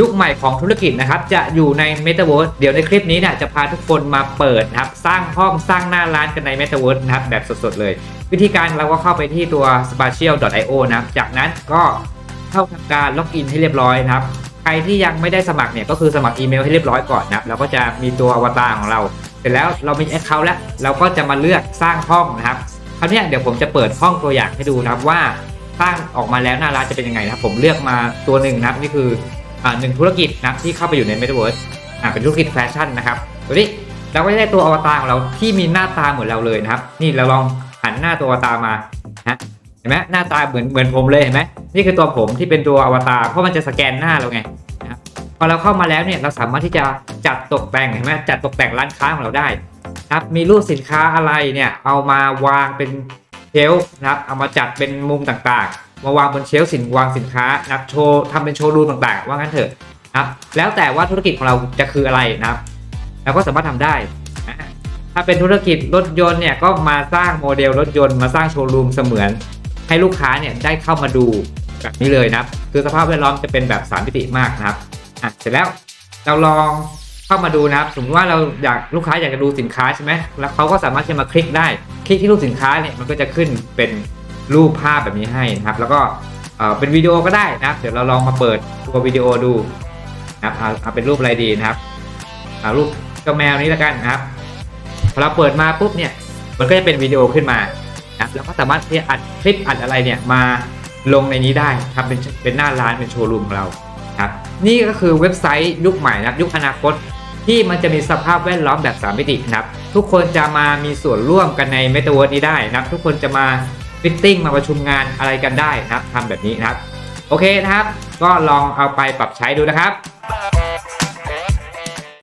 ยุคใหม่ของธุรกิจนะครับ จะอยู่ใน Metaverse เดี๋ยวในคลิปนี้เนี่ยจะพาทุกคนมาเปิดนะครับ สร้างห้องสร้างหน้าร้านกันใน Metaverse นะครับ แบบสดๆเลย วิธีการเราก็เข้าไปที่ตัว spatial.io นะครับ จากนั้นก็เข้าทำการล็อกอินให้เรียบร้อยนะครับใครที่ยังไม่ได้สมัครเนี่ยก็คือสมัครอีเมลให้เรียบร้อยก่อนนะครับเราก็จะมีตัวอวตารของเรา เสร็จแล้วเรามีแอคเคาท์แล้ว เราก็จะมาเลือกสร้างห้องนะครับคราวนี้เดี๋ยวผมจะเปิดห้องตัวอย่างให้ดูนะครับว่าสร้างออกมาแล้วหน้าร้านจะเป็นยังไงนะครับ ผมเลือกมาตัวหนึ่งนะครับนี่คือ หนึ่งธุรกิจนะที่เข้าไปอยู่ใน Metaverse อ่าเป็นธุรกิจแฟชั่นนะครับตัวนี้เราก็จะได้ตัวอวตารของเราที่มีหน้าตาเหมือนเราเลยนะครับ นี่เราลองหันหน้าตัวอวตารมาฮะเห็นไหมหน้าตาเหมือนเหมือนผมเลยเห็นไหมนี่คือตัวผมที่เป็นตัวอวตารเพราะมันจะสแกนหน้าเราไงนะครับพอเราเข้ามาแล้วเนี่ยเราสามารถที่จะจัดตกแต่งเห็นไหมจัดตกแต่งร้านค้าของเราได้ครับมีรูปสินค้าอะไรเนี่ยเอามาวางเป็นเชลฟ์นะครับเอามาจัดเป็นมุมต่าง มาวางบนเชลฟ์สินวางสินค้านะครับโชว์ทำเป็นโชว์รูมต่างๆ ว่างั้นเถอะนะครับแล้วแต่ว่าธุรกิจของเราจะคืออะไรนะครับเราก็สามารถทำได้อ่าถ้าเป็นธุรกิจรถยนต์เนี่ยก็มาสร้างโมเดลรถยนต์มาสร้างโชว์รูมเสมือน ให้ลูกค้าเนี่ยได้เข้ามาดูแบบนี้เลยนะครับ คือสภาพแวดล้อมจะเป็นแบบสามมิติมากนะครับอะเสร็จแล้วเราลองเข้ามาดูนะครับ สมมติว่าเราอยากลูกค้าอยากจะดูสินค้าใช่ไหมแล้วเขาก็สามารถจะมาคลิกได้ คลิกที่รูปสินค้าเนี่ยมันก็จะขึ้นเป็น รูปภาพแบบนี้ให้นะครับ แล้วก็เป็นวิดีโอก็ได้นะครับ เดี๋ยวเราลองมาเปิดตัววิดีโอดูนะครับเอาเป็นรูปอะไรดีนะครับเอารูปเจ้าแมวนี้แล้วกันนะครับพอเราเปิดมาปุ๊บเนี่ยมันก็จะเป็นวิดีโอขึ้นมานะแล้วก็สามารถที่อัดคลิปอัดอะไรเนี่ยมาลงในนี้ได้ทำเป็นเป็นหน้าร้านเป็นโชว์รูมของเราครับนี่ก็คือเว็บไซต์ยุคใหม่นะครับยุคอนาคต ที่มันจะมีสภาพแวดล้อมแบบ3มิตินะครับทุกคนจะมามีส่วนร่วมกันใน m e t a เวิร์นี้ได้นะครับ ทุกคนจะมา ฟิตติ้งมาประชุมงานอะไรกันได้นะครับทำแบบนี้นะครับ โอเคนะครับ ก็ลองเอาไปปรับใช้ดูนะครับ